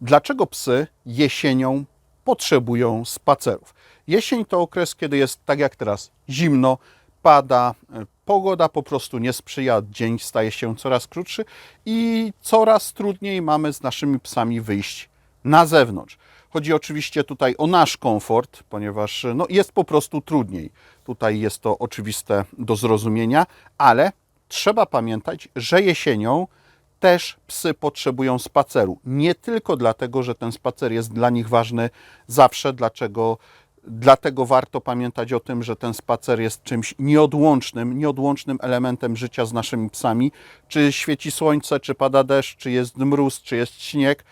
Dlaczego psy jesienią potrzebują spacerów? Jesień to okres, kiedy jest tak jak teraz zimno, pada, e, pogoda po prostu nie sprzyja, dzień staje się coraz krótszy i coraz trudniej mamy z naszymi psami wyjść na zewnątrz. Chodzi oczywiście tutaj o nasz komfort, ponieważ no, jest po prostu trudniej. Tutaj jest to oczywiste do zrozumienia, ale trzeba pamiętać, że jesienią też psy potrzebują spaceru. Nie tylko dlatego, że ten spacer jest dla nich ważny zawsze, dlaczego, dlatego warto pamiętać o tym, że ten spacer jest czymś nieodłącznym, nieodłącznym elementem życia z naszymi psami. Czy świeci słońce, czy pada deszcz, czy jest mróz, czy jest śnieg.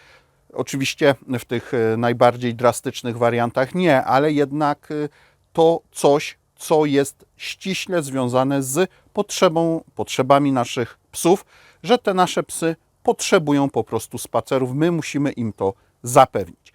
Oczywiście w tych e, najbardziej drastycznych wariantach nie, ale jednak e, to coś, co jest ściśle związane z potrzebą, potrzebami naszych psów, że te nasze psy potrzebują po prostu spacerów. My musimy im to zapewnić.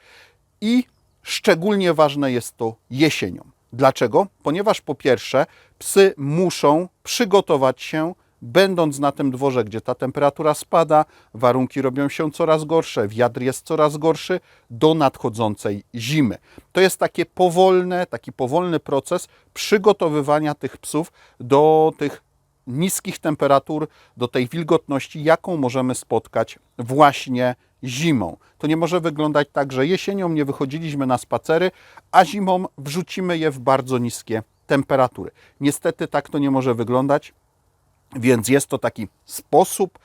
I szczególnie ważne jest to jesienią. Dlaczego? Ponieważ po pierwsze, psy muszą przygotować się, będąc na tym dworze, gdzie ta temperatura spada, warunki robią się coraz gorsze, wiatr jest coraz gorszy, do nadchodzącej zimy. To jest takie powolne, taki powolny proces przygotowywania tych psów do tych niskich temperatur, do tej wilgotności, jaką możemy spotkać właśnie zimą. To nie może wyglądać tak, że jesienią nie wychodziliśmy na spacery, a zimą wrzucimy je w bardzo niskie temperatury. Niestety tak to nie może wyglądać, więc jest to taki sposób,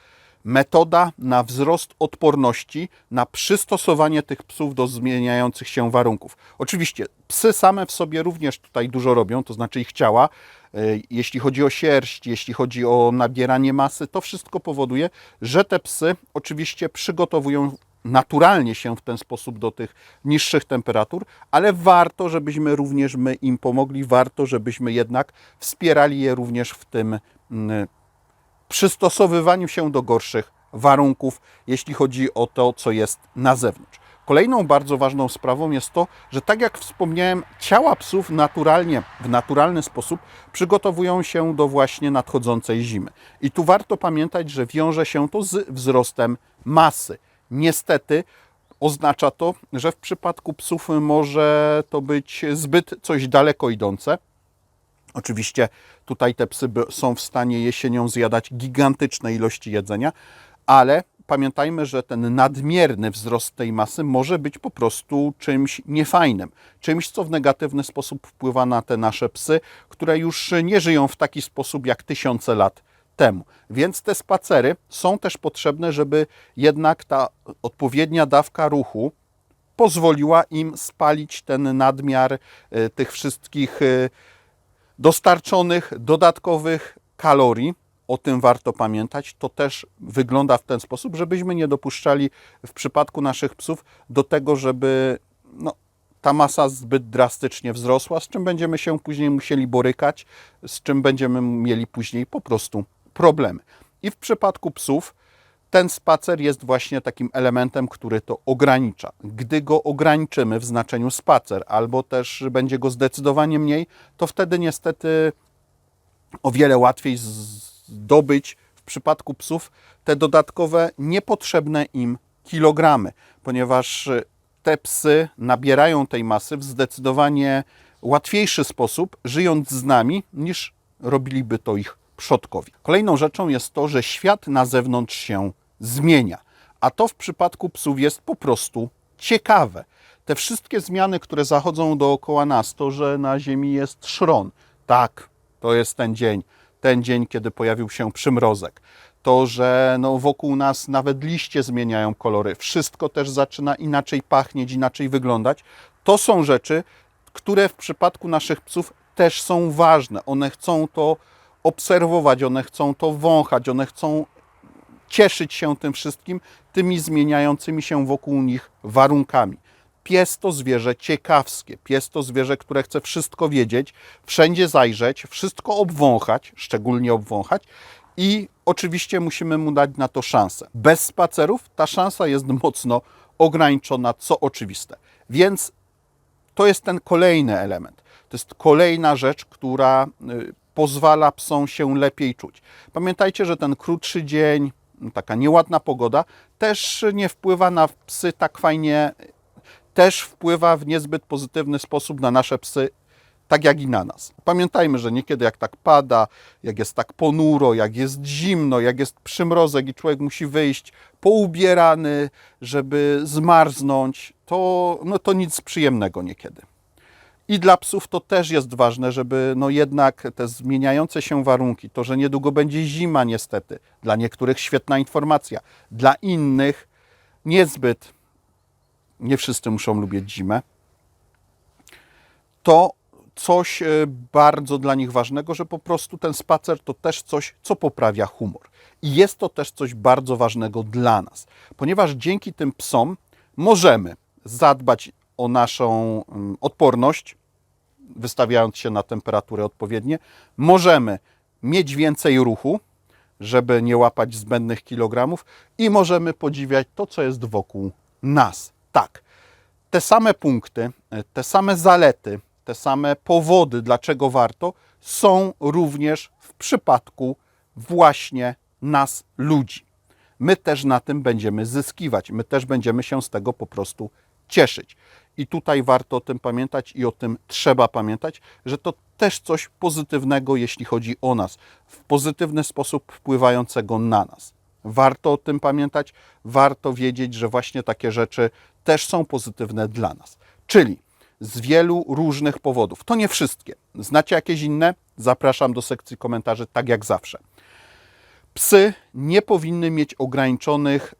metoda na wzrost odporności, na przystosowanie tych psów do zmieniających się warunków. Oczywiście psy same w sobie również tutaj dużo robią, to znaczy ich ciała, e, jeśli chodzi o sierść, jeśli chodzi o nabieranie masy, to wszystko powoduje, że te psy oczywiście przygotowują naturalnie się w ten sposób do tych niższych temperatur, ale warto, żebyśmy również my im pomogli, warto, żebyśmy jednak wspierali je również w tym mm, przystosowywaniu się do gorszych warunków, jeśli chodzi o to, co jest na zewnątrz. Kolejną bardzo ważną sprawą jest to, że tak jak wspomniałem, ciała psów naturalnie, w naturalny sposób przygotowują się do właśnie nadchodzącej zimy. I tu warto pamiętać, że wiąże się to z wzrostem masy. Niestety oznacza to, że w przypadku psów może to być zbyt coś daleko idące. Oczywiście tutaj te psy są w stanie jesienią zjadać gigantyczne ilości jedzenia, ale pamiętajmy, że ten nadmierny wzrost tej masy może być po prostu czymś niefajnym, czymś, co w negatywny sposób wpływa na te nasze psy, które już nie żyją w taki sposób jak tysiące lat temu. Więc te spacery są też potrzebne, żeby jednak ta odpowiednia dawka ruchu pozwoliła im spalić ten nadmiar e, tych wszystkich e, dostarczonych dodatkowych kalorii. O tym warto pamiętać. To też wygląda w ten sposób, żebyśmy nie dopuszczali w przypadku naszych psów do tego, żeby no, ta masa zbyt drastycznie wzrosła, z czym będziemy się później musieli borykać, z czym będziemy mieli później po prostu problemy. I w przypadku psów ten spacer jest właśnie takim elementem, który to ogranicza. Gdy go ograniczymy w znaczeniu spacer, albo też będzie go zdecydowanie mniej, to wtedy niestety o wiele łatwiej zdobyć w przypadku psów te dodatkowe, niepotrzebne im kilogramy, ponieważ te psy nabierają tej masy w zdecydowanie łatwiejszy sposób, żyjąc z nami, niż robiliby to ich przodkowie. Kolejną rzeczą jest to, że świat na zewnątrz się zmienia, a to w przypadku psów jest po prostu ciekawe. Te wszystkie zmiany, które zachodzą dookoła nas, to, że na Ziemi jest szron, tak, to jest ten dzień, ten dzień, kiedy pojawił się przymrozek. To, że no, wokół nas nawet liście zmieniają kolory, wszystko też zaczyna inaczej pachnieć, inaczej wyglądać. To są rzeczy, które w przypadku naszych psów też są ważne. One chcą to obserwować, one chcą to wąchać, one chcą cieszyć się tym wszystkim, tymi zmieniającymi się wokół nich warunkami. Pies to zwierzę ciekawskie, pies to zwierzę, które chce wszystko wiedzieć, wszędzie zajrzeć, wszystko obwąchać, szczególnie obwąchać i oczywiście musimy mu dać na to szansę. Bez spacerów ta szansa jest mocno ograniczona, co oczywiste. Więc to jest ten kolejny element. To jest kolejna rzecz, która y, pozwala psom się lepiej czuć. Pamiętajcie, że ten krótszy dzień, taka nieładna pogoda też nie wpływa na psy tak fajnie, też wpływa w niezbyt pozytywny sposób na nasze psy, tak jak i na nas. Pamiętajmy, że niekiedy jak tak pada, jak jest tak ponuro, jak jest zimno, jak jest przymrozek i człowiek musi wyjść poubierany, żeby zmarznąć, to, no to nic przyjemnego niekiedy. I dla psów to też jest ważne, żeby no jednak te zmieniające się warunki, to, że niedługo będzie zima niestety, dla niektórych świetna informacja, dla innych niezbyt, nie wszyscy muszą lubić zimę, to coś e, bardzo dla nich ważnego, że po prostu ten spacer to też coś, co poprawia humor. I jest to też coś bardzo ważnego dla nas, ponieważ dzięki tym psom możemy zadbać o naszą mm, odporność, wystawiając się na temperaturę odpowiednie. Możemy mieć więcej ruchu, żeby nie łapać zbędnych kilogramów i możemy podziwiać to, co jest wokół nas. Tak, te same punkty, te same zalety, te same powody, dlaczego warto, są również w przypadku właśnie nas, ludzi. My też na tym będziemy zyskiwać, my też będziemy się z tego po prostu cieszyć. I tutaj warto o tym pamiętać i o tym trzeba pamiętać, że to też coś pozytywnego, jeśli chodzi o nas, w pozytywny sposób wpływającego na nas. Warto o tym pamiętać, warto wiedzieć, że właśnie takie rzeczy też są pozytywne dla nas. Czyli z wielu różnych powodów. To nie wszystkie. Znacie jakieś inne? Zapraszam do sekcji komentarzy, tak jak zawsze. Psy nie powinny mieć ograniczonych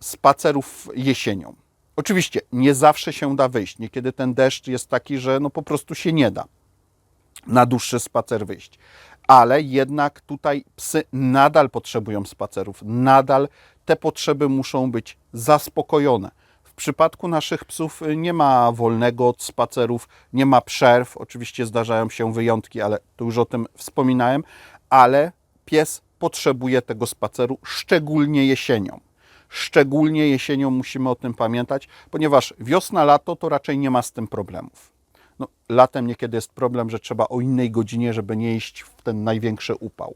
spacerów jesienią. Oczywiście nie zawsze się da wyjść. Niekiedy ten deszcz jest taki, że no po prostu się nie da na dłuższy spacer wyjść. Ale jednak tutaj psy nadal potrzebują spacerów, nadal te potrzeby muszą być zaspokojone. W przypadku naszych psów nie ma wolnego od spacerów, nie ma przerw. Oczywiście zdarzają się wyjątki, ale tu już o tym wspominałem, ale pies potrzebuje tego spaceru, szczególnie jesienią. Szczególnie jesienią musimy o tym pamiętać, ponieważ wiosna, lato to raczej nie ma z tym problemów. No, latem niekiedy jest problem, że trzeba o innej godzinie, żeby nie iść w ten największy upał.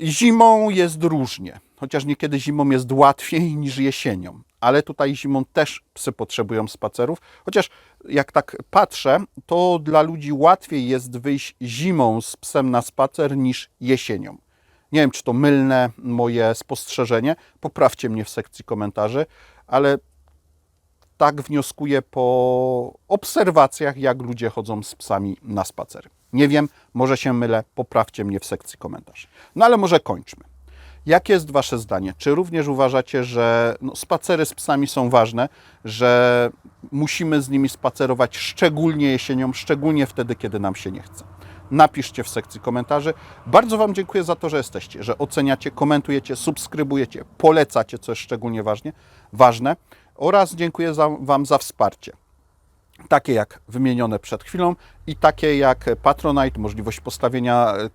Zimą jest różnie, chociaż niekiedy zimą jest łatwiej niż jesienią, ale tutaj zimą też psy potrzebują spacerów. Chociaż jak tak patrzę, to dla ludzi łatwiej jest wyjść zimą z psem na spacer niż jesienią. Nie wiem, czy to mylne moje spostrzeżenie. Poprawcie mnie w sekcji komentarzy, ale tak wnioskuję po obserwacjach, jak ludzie chodzą z psami na spacer. Nie wiem, może się mylę, poprawcie mnie w sekcji komentarzy. No ale może kończmy. Jakie jest Wasze zdanie? Czy również uważacie, że no, spacery z psami są ważne, że musimy z nimi spacerować szczególnie jesienią, szczególnie wtedy, kiedy nam się nie chce? Napiszcie w sekcji komentarzy. Bardzo Wam dziękuję za to, że jesteście, że oceniacie, komentujecie, subskrybujecie, polecacie, co jest szczególnie ważnie, ważne oraz dziękuję za, Wam za wsparcie. Takie jak wymienione przed chwilą i takie jak Patronite, możliwość postawienia e,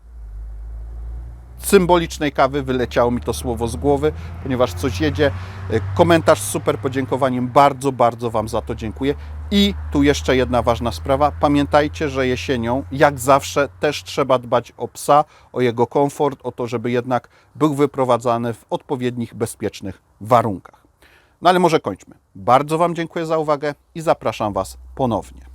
symbolicznej kawy, wyleciało mi to słowo z głowy, ponieważ coś jedzie. E, Komentarz z super podziękowaniem, bardzo, bardzo Wam za to dziękuję. I tu jeszcze jedna ważna sprawa. Pamiętajcie, że jesienią, jak zawsze, też trzeba dbać o psa, o jego komfort, o to, żeby jednak był wyprowadzany w odpowiednich, bezpiecznych warunkach. No ale może kończmy. Bardzo Wam dziękuję za uwagę i zapraszam Was ponownie.